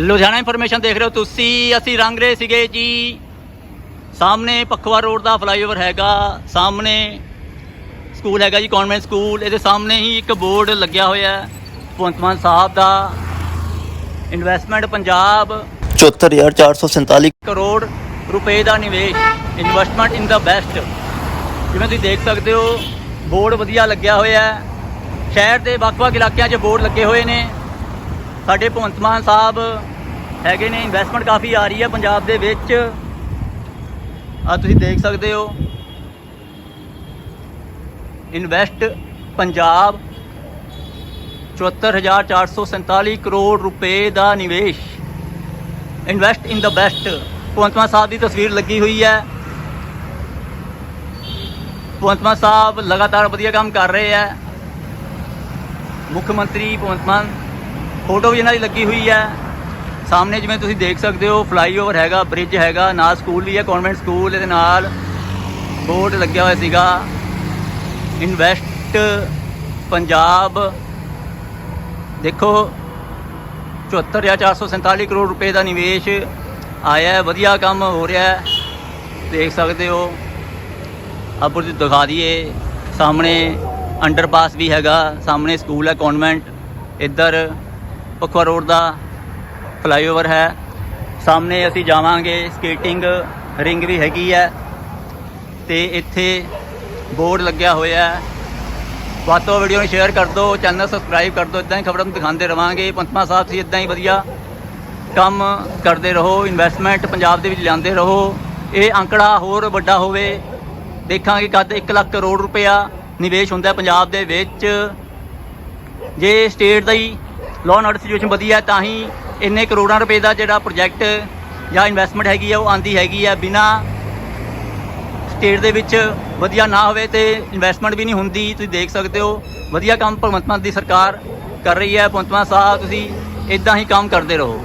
Ludhiana information ਦੇਖ ਰਹੇ ਹੋ ਤੁਸੀਂ ਅਸੀਂ ਰੰਗ ਰਹੇ ਸੀਗੇ ਜੀ। ਸਾਹਮਣੇ ਪਖਵਾ ਰੋਡ ਦਾ ਫਲਾਈਓਵਰ ਹੈਗਾ ਸਾਹਮਣੇ ਸਕੂਲ ਹੈਗਾ ਜੀ ਕਨਵੈਂਟ ਸਕੂਲ ਇਹਦੇ ਸਾਹਮਣੇ ਹੀ ਇੱਕ ਬੋਰਡ ਲੱਗਿਆ ਹੋਇਆ ਹੈ ਭਗਵੰਤ ਮਾਨ ਸਾਹਿਬ ਦਾ। ਇਨਵੈਸਟਮੈਂਟ ਪੰਜਾਬ। 74447 ਕਰੋੜ ਰੁਪਏ ਦਾ ਨਿਵੇਸ਼ ਇਨਵੈਸਟਮੈਂਟ ਇਨ ਦਾ ਬੈਸਟ ਜਿਵੇਂ ਤੁਸੀਂ ਦੇਖ ਸਕਦੇ ਹੋ ਬੋਰਡ ਵਧੀਆ ਲੱਗਿਆ ਹੋਇਆ ਹੈ। ਸ਼ਹਿਰ ਦੇ ਵੱਖ-ਵੱਖ ਇਲਾਕਿਆਂ 'ਚ ਬੋਰਡ ਲੱਗੇ ਹੋਏ ਨੇ। ਸਾਡੇ ਭਗਵੰਤ ਮਾਨ ਸਾਹਿਬ ਹੈਗੇ ਨੇ ਇਨਵੈਸਟਮੈਂਟ ਕਾਫੀ ਆ ਰਹੀ ਹੈ ਪੰਜਾਬ ਦੇ ਵਿੱਚ। ਆ ਤੁਸੀਂ ਦੇਖ ਸਕਦੇ ਹੋ। ਇਨਵੈਸਟ ਪੰਜਾਬ 74447 ਕਰੋੜ ਰੁਪਏ ਦਾ ਨਿਵੇਸ਼। Invest in the best Bhagwant Mann Sahib ਦੀ ਤਸਵੀਰ ਲੱਗੀ ਹੋਈ ਹੈ। ਭਗਵੰਤ ਮਾਨ ਸਾਹਿਬ ਲਗਾਤਾਰ ਵਧੀਆ ਕੰਮ ਕਰ ਰਹੇ ਹੈ। ਮੁੱਖ ਮੰਤਰੀ ਭਗਵੰਤ ਮਾਨ ਫੋਟੋ ਵੀ ਇਹਨਾਂ ਦੀ ਲੱਗੀ ਹੋਈ ਹੈ। ਸਾਹਮਣੇ ਜਿਵੇਂ ਤੁਸੀਂ ਦੇਖ ਸਕਦੇ ਹੋ ਫਲਾਈਓਵਰ ਹੈਗਾ ਬ੍ਰਿਜ ਹੈਗਾ, ਨਾਲ ਸਕੂਲ ਵੀ ਹੈ ਕਨਵੈਂਟ ਸਕੂਲ ਇਹਦੇ ਨਾਲ ਬੋਰਡ ਲੱਗਿਆ ਹੋਇਆ ਸੀਗਾ। ਇਨਵੈਸਟ ਪੰਜਾਬ, ਦੇਖੋ 74 ਜਾਂ 447 ਕਰੋੜ ਰੁਪਏ ਦਾ ਨਿਵੇਸ਼ ਆਇਆ ਹੈ, ਵਧੀਆ ਕੰਮ ਹੋ ਰਿਹਾ ਹੈ। ਦੇਖ ਸਕਦੇ ਹੋ ਆਪਰ ਜੀ ਦਿਖਾ ਦਈਏ। ਸਾਹਮਣੇ ਅੰਡਰਪਾਸ ਵੀ ਹੈਗਾ, ਸਾਹਮਣੇ ਸਕੂਲ ਹੈ ਕਨਵੈਂਟ ਇੱਧਰ ਪਖਵਾ ਰੋਡ ਦਾ ਫਲਾਈਓਵਰ ਹੈ। ਸਾਹਮਣੇ ਅਸੀਂ ਜਾਵਾਂਗੇ ਸਕੇਟਿੰਗ ਰਿੰਗ ਵੀ ਹੈਗੀ ਹੈ ਤੇ ਇੱਥੇ ਬੋਰਡ ਲੱਗਿਆ ਹੋਇਆ ਹੈ। ਵੱਧ ਤੋਂ ਵੀਡੀਓ ਨੂੰ ਸ਼ੇਅਰ ਕਰ ਦਿਓ ਚੈਨਲ ਸਬਸਕ੍ਰਾਈਬ ਕਰ ਦਿਓ ਇਦਾਂ ਹੀ ਖਬਰਾਂ ਨੂੰ ਦਿਖਾਉਂਦੇ ਰਵਾਂਗੇ। ਪੰਥਮਾ ਸਾਹਿਬ ਤੁਸੀਂ ਇਦਾਂ ਹੀ ਵਧੀਆ ਕੰਮ ਕਰਦੇ ਰਹੋ ਇਨਵੈਸਟਮੈਂਟ ਪੰਜਾਬ ਦੇ ਵਿੱਚ ਲਿਆਂਦੇ ਰਹੋ। ਇਹ ਅੰਕੜਾ ਹੋਰ ਵੱਡਾ ਹੋਵੇ, ਦੇਖਾਂਗੇ ਕਦ 1 ਲੱਖ ਕਰੋੜ ਰੁਪਇਆ ਨਿਵੇਸ਼ ਹੁੰਦਾ ਪੰਜਾਬ ਦੇ ਵਿੱਚ। ਜੇ ਸਟੇਟ ਦਾ ਹੀ ਲਾਅ ਐਂਡ ਆਰਡਰ ਸਿਚੁਏਸ਼ਨ ਵਧੀਆ ਤਾਂ ਹੀ ਇੰਨੇ ਕਰੋੜਾਂ ਰੁਪਏ ਦਾ ਜਿਹੜਾ ਪ੍ਰੋਜੈਕਟ ਜਾਂ ਇਨਵੈਸਟਮੈਂਟ ਹੈਗੀ ਆ, ਉਹ ਆਂਦੀ ਹੈਗੀ ਆ। ਬਿਨਾ ਸਟੇਟ ਦੇ ਵਿੱਚ ਵਧੀਆ ਨਾ ਹੋਵੇ ਤੇ ਇਨਵੈਸਟਮੈਂਟ ਵੀ ਨਹੀਂ ਹੁੰਦੀ। ਤੁਸੀਂ ਦੇਖ ਸਕਦੇ ਹੋ, ਵਧੀਆ ਕੰਮ ਭਗਵੰਤ ਮਾਨ ਦੀ ਸਰਕਾਰ ਕਰ ਰਹੀ ਹੈ। ਭਗਵੰਤ ਮਾਨ ਸਾਹਿਬ, ਤੁਸੀਂ ਇਦਾਂ ਹੀ ਕੰਮ ਕਰਦੇ ਰਹੋ।